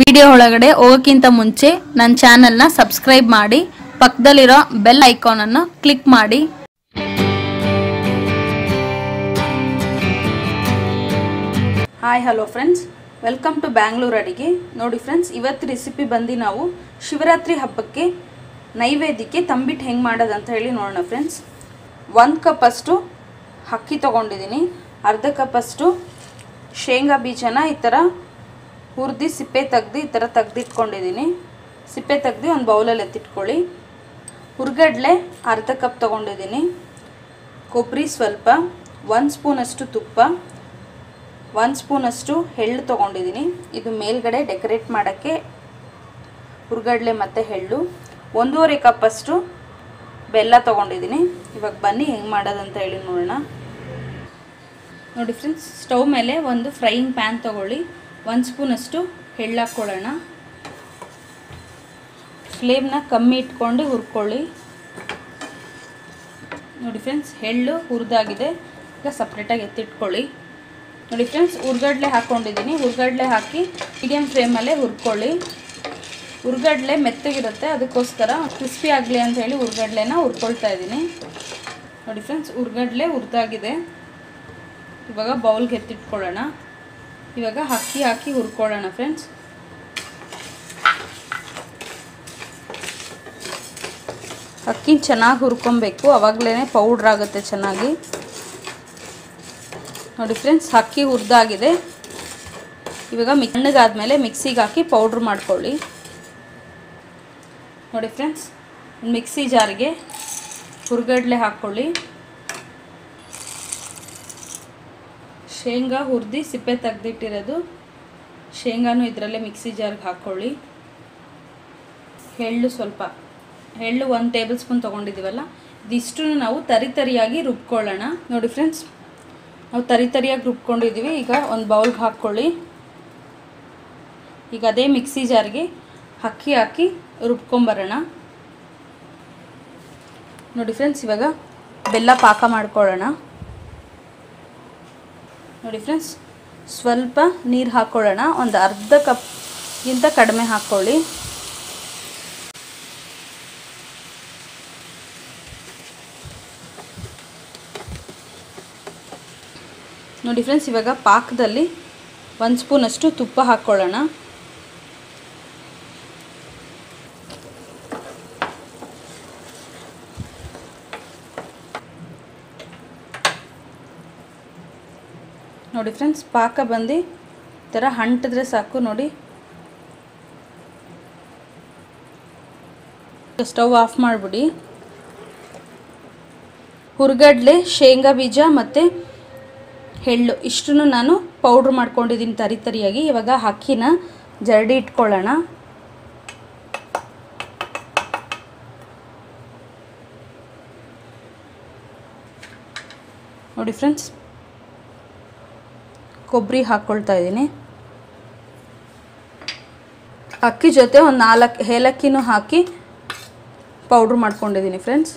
Video ಒಳಗಡೆ ಹೋಗೋಕ್ಕಿಂತ ಮುಂಚೆ ನನ್ನ ಚಾನೆಲ್ನ ಸಬ್ಸ್ಕ್ರೈಬ್ ಮಾಡಿ, ಪಕ್ಕದಲ್ಲಿರೋ ಬೆಲ್ ಐಕಾನನ್ನು ಕ್ಲಿಕ್ ಮಾಡಿ. Hi hello friends welcome to Bangalore ಅಡಿಗೆ ನೋಡಿ ಫ್ರೆಂಡ್ಸ್ ಇವತ್ತು ರೆಸಿಪಿ ಬಂದು ನಾವು ಶಿವರಾತ್ರಿ ಹಬ್ಬಕ್ಕೆ ನೈವೇದ್ಯಕ್ಕೆ ತಂಬಿಟ್ಟು ಹೆಂಗೆ ಮಾಡೋದಂತ ಹೇಳಿ ನೋಡೋಣ ಫ್ರೆಂಡ್ಸ್ ಒಂದು ಕಪ್ ಅಷ್ಟು ಅಕ್ಕಿ ತೊಗೊಂಡಿದ್ದೀನಿ. ಅರ್ಧ ಕಪ್ ಅಷ್ಟು ಶೇಂಗಾ ಬೀಜನ ಈ ಥರ ಹುರಿದು ಸಿಪ್ಪೆ ತೆಗ್ದು ಈ ಥರ ತೆಗ್ದಿಟ್ಕೊಂಡಿದ್ದೀನಿ. ಸಿಪ್ಪೆ ತೆಗ್ದು ಒಂದು ಬೌಲಲ್ಲಿ ಎತ್ತಿಟ್ಕೊಳ್ಳಿ. ಹುರ್ಗಡ್ಲೆ ಅರ್ಧ ಕಪ್ ತೊಗೊಂಡಿದ್ದೀನಿ. ಕೊಬ್ಬರಿ ಸ್ವಲ್ಪ, ಒಂದು ಸ್ಪೂನಷ್ಟು ತುಪ್ಪ, ಒಂದು ಸ್ಪೂನಷ್ಟು ಎಳ್ಳು ತೊಗೊಂಡಿದ್ದೀನಿ. ಇದು ಮೇಲ್ಗಡೆ ಡೆಕೋರೇಟ್ ಮಾಡೋಕ್ಕೆ ಹುರ್ಗಡ್ಲೆ ಮತ್ತು ಎಳ್ಳು. ಒಂದೂವರೆ ಕಪ್ಪಷ್ಟು ಬೆಲ್ಲ ತೊಗೊಂಡಿದ್ದೀನಿ. ಇವಾಗ ಬನ್ನಿ ಹೆಂಗೆ ಮಾಡೋದಂತ ಹೇಳಿ ನೋಡೋಣ. ನೋಡಿ ಫ್ರೆಂಡ್ಸ್ ಸ್ಟವ್ ಮೇಲೆ ಒಂದು ಫ್ರೈಯಿಂಗ್ ಪ್ಯಾನ್ ತೊಗೊಳ್ಳಿ. ಒಂದು ಸ್ಪೂನಷ್ಟು ಎಳ್ಳು ಹಾಕ್ಕೊಳ್ಳೋಣ ಫ್ಲೇಮ್ನ ಕಮ್ಮಿ ಇಟ್ಕೊಂಡು ಹುರ್ಕೊಳ್ಳಿ. ನೋಡಿ ಫ್ರೆಂಡ್ಸ್, ಎಳ್ಳು ಹುರಿದಾಗಿದೆ. ಈಗ ಸಪ್ರೇಟಾಗಿ ಎತ್ತಿಟ್ಕೊಳ್ಳಿ. ನೋಡಿ ಫ್ರೆಂಡ್ಸ್, ಹುರ್ಗಡ್ಲೆ ಹಾಕ್ಕೊಂಡಿದ್ದೀನಿ ಹುರ್ಗಡ್ಲೆ ಹಾಕಿ ಮೀಡಿಯಮ್ ಫ್ಲೇಮಲ್ಲೇ ಹುರ್ಕೊಳ್ಳಿ. ಹುರ್ಗಡ್ಲೆ ಮೆತ್ತಗಿರುತ್ತೆ, ಅದಕ್ಕೋಸ್ಕರ ಕ್ರಿಸ್ಪಿ ಆಗಲಿ ಅಂತ ಹೇಳಿ ಹುರ್ಗಡ್ಲೆನ ಹುರ್ಕೊಳ್ತಾ ಇದ್ದೀನಿ. ನೋಡಿ ಫ್ರೆಂಡ್ಸ್, ಹುರ್ಗಡ್ಲೆ ಹುರಿದಾಗಿದೆ. ಇವಾಗ ಬೌಲ್ಗೆ ಎತ್ತಿಟ್ಕೊಳ್ಳೋಣ. ಇವಾಗ ಅಕ್ಕಿ ಹಾಕಿ ಹುರ್ಕೊಳ್ಳೋಣ ಫ್ರೆಂಡ್ಸ್ ಅಕ್ಕಿ ಚೆನ್ನಾಗಿ ಹುರ್ಕೊಬೇಕು ಅವಾಗಲೇ ಪೌಡ್ರ್ ಆಗುತ್ತೆ ಚೆನ್ನಾಗಿ. ನೋಡಿ ಫ್ರೆಂಡ್ಸ್ ಅಕ್ಕಿ ಹುರಿದಾಗಿದೆ. ಇವಾಗ ಮಿಣ್ಣಗಾದ್ಮೇಲೆ ಮಿಕ್ಸಿಗೆ ಹಾಕಿ ಪೌಡ್ರ್ ಮಾಡ್ಕೊಳ್ಳಿ. ನೋಡಿ ಫ್ರೆಂಡ್ಸ್ ಮಿಕ್ಸಿ ಜಾರಿಗೆ ಹುರ್ಗಡ್ಲೆ ಹಾಕ್ಕೊಳ್ಳಿ. ಶೇಂಗಾ ಹುರಿದು ಸಿಪ್ಪೆ ತೆಗೆದಿಟ್ಟಿರೋದು. ಶೇಂಗಾನು ಇದರಲ್ಲೇ ಮಿಕ್ಸಿ ಜಾರ್ಗೆ ಹಾಕ್ಕೊಳ್ಳಿ ಎಳ್ಳು ಸ್ವಲ್ಪ, ಎಳ್ಳು ಒಂದು ಟೇಬಲ್ ಸ್ಪೂನ್ ತೊಗೊಂಡಿದ್ದೀವಲ್ಲ ಇದಿಷ್ಟು ನಾವು ತರಿ ತರಿಯಾಗಿ ರುಬ್ಕೊಳ್ಳೋಣ. ನೋಡಿ ಫ್ರೆಂಡ್ಸ್, ನಾವು ತರಿ ತರಿಯಾಗಿ ರುಬ್ಕೊಂಡಿದ್ದೀವಿ ಈಗ ಒಂದು ಬೌಲ್ಗೆ ಹಾಕ್ಕೊಳ್ಳಿ ಈಗ ಅದೇ ಮಿಕ್ಸಿ ಜಾರ್ಗೆ ಅಕ್ಕಿ ಹಾಕಿ ರುಬ್ಕೊಂಬರೋಣ. ನೋಡಿ ಫ್ರೆಂಡ್ಸ್, ಇವಾಗ ಬೆಲ್ಲ ಪಾಕ ಮಾಡ್ಕೊಳ್ಳೋಣ. ನೋಡಿ ಫ್ರೆಂಡ್ಸ್ ಸ್ವಲ್ಪ ನೀರು ಹಾಕ್ಕೊಳ್ಳೋಣ ಒಂದು ಅರ್ಧ ಕಪ್ಗಿಂತ ಕಡಿಮೆ ಹಾಕ್ಕೊಳ್ಳಿ ನೋಡಿ ಫ್ರೆಂಡ್ಸ್ ಇವಾಗ ಪಾಕದಲ್ಲಿ ಒಂದು ಸ್ಪೂನಷ್ಟು ತುಪ್ಪ ಹಾಕ್ಕೊಳ್ಳೋಣ ನೋಡಿ ಫ್ರೆಂಡ್ಸ್ ಪಾಕ ಬಂದು ಥರ ಅಂಟಿದ್ರೆ ಸಾಕು ನೋಡಿ. ಸ್ಟವ್ ಆಫ್ ಮಾಡಿಬಿಡಿ. ಹುರ್ಗಡ್ಲೆ, ಶೇಂಗಾ ಬೀಜ ಮತ್ತು ಎಳ್ಳು, ಇಷ್ಟನ್ನು ನಾನು ಪೌಡ್ರ್ ಮಾಡ್ಕೊಂಡಿದ್ದೀನಿ ತರಿ ತರಿಯಾಗಿ. ಇವಾಗ ಅಕ್ಕಿನ ಜರಡಿ ಇಟ್ಕೊಳ್ಳೋಣ. ನೋಡಿ ಫ್ರೆಂಡ್ಸ್ ಕೊಬ್ಬರಿ ಹಾಕ್ಕೊಳ್ತಾ ಇದ್ದೀನಿ. ಅಕ್ಕಿ ಜೊತೆ ಒಂದು ನಾಲ್ಕು, ಏಲಕ್ಕಿನೂ ಹಾಕಿ ಪೌಡ್ರ್ ಮಾಡ್ಕೊಂಡಿದ್ದೀನಿ ಫ್ರೆಂಡ್ಸ್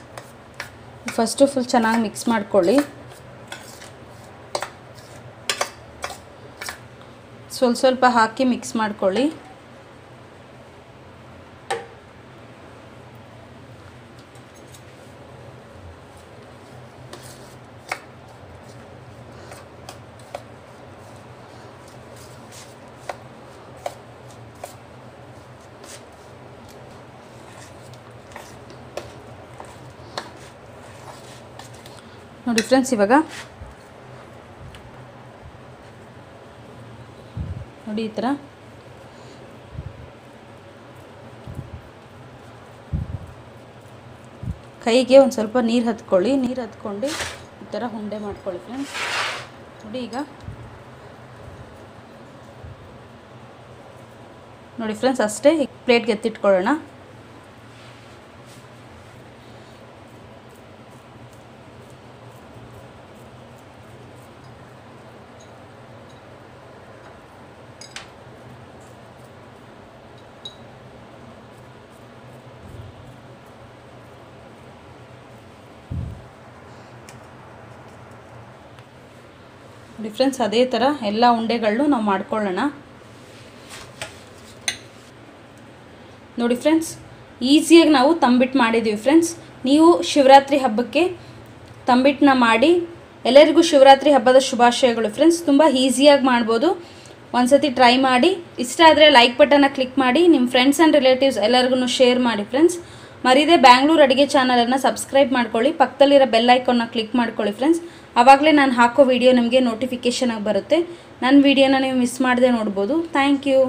ಫಸ್ಟು ಫುಲ್ ಚೆನ್ನಾಗಿ ಮಿಕ್ಸ್ ಮಾಡ್ಕೊಳ್ಳಿ. ಸ್ವಲ್ಪ ಸ್ವಲ್ಪ ಹಾಕಿ ಮಿಕ್ಸ್ ಮಾಡ್ಕೊಳ್ಳಿ. ನೋಡಿ ಫ್ರೆಂಡ್ಸ್, ಇವಾಗ ನೋಡಿ ಈ ಥರ. ಕೈಗೆ ಒಂದು ಸ್ವಲ್ಪ ನೀರು ಹತ್ಕೊಳ್ಳಿ. ನೀರು ಹತ್ಕೊಂಡು ಈ ಥರ ಉಂಡೆ ಮಾಡ್ಕೊಳ್ಳಿ ಫ್ರೆಂಡ್ಸ್. ನೋಡಿ ಈಗ. ನೋಡಿ ಫ್ರೆಂಡ್ಸ್, ಅಷ್ಟೇ ಪ್ಲೇಟ್ಗೆ ಎತ್ತಿಟ್ಕೊಳ್ಳೋಣ. ಡಿಫ್ರೆನ್ಸ್ ಅದೇ ಥರ ಎಲ್ಲ ಉಂಡೆಗಳನ್ನು ನಾವು ಮಾಡ್ಕೊಳ್ಳೋಣ. ನೋಡಿ ಫ್ರೆಂಡ್ಸ್ ಈಸಿಯಾಗಿ ನಾವು ತಂಬಿಟ್ಟು ಮಾಡಿದ್ದೀವಿ ಫ್ರೆಂಡ್ಸ್ ನೀವು ಶಿವರಾತ್ರಿ ಹಬ್ಬಕ್ಕೆ ತಂಬಿಟ್ಟನ್ನ ಮಾಡಿ, ಎಲ್ಲರಿಗೂ ಶಿವರಾತ್ರಿ ಹಬ್ಬದ ಶುಭಾಶಯಗಳು ಫ್ರೆಂಡ್ಸ್ ತುಂಬ ಈಸಿಯಾಗಿ ಮಾಡ್ಬೋದು. ಒಂದ್ಸತಿ ಟ್ರೈ ಮಾಡಿ. ಇಷ್ಟ ಆದರೆ ಲೈಕ್ ಬಟನ್ನ ಕ್ಲಿಕ್ ಮಾಡಿ. ನಿಮ್ಮ ಫ್ರೆಂಡ್ಸ್ ಆ್ಯಂಡ್ ರಿಲೇಟಿವ್ಸ್ ಎಲ್ಲರಿಗೂ ಶೇರ್ ಮಾಡಿ ಫ್ರೆಂಡ್ಸ್ ಮರಿದೆ ಬ್ಯಾಂಗ್ಳೂರ್ ಅಡುಗೆ ಚಾನಲನ್ನು ಸಬ್ಸ್ಕ್ರೈಬ್ ಮಾಡ್ಕೊಳ್ಳಿ. ಪಕ್ಕದಲ್ಲಿರೋ ಬೆಲ್ ಐಕಾನ್ನ ಕ್ಲಿಕ್ ಮಾಡ್ಕೊಳ್ಳಿ ಫ್ರೆಂಡ್ಸ್ ಆವಾಗಲೇ ನಾನು ಹಾಕೋ ವಿಡಿಯೋ ನಿಮಗೆ ನೋಟಿಫಿಕೇಷನ್ ಆಗಿ ಬರುತ್ತೆ. ನನ್ನ ವಿಡಿಯೋನ ನೀವು ಮಿಸ್ ಮಾಡದೆ ನೋಡ್ಬೋದು. Thank you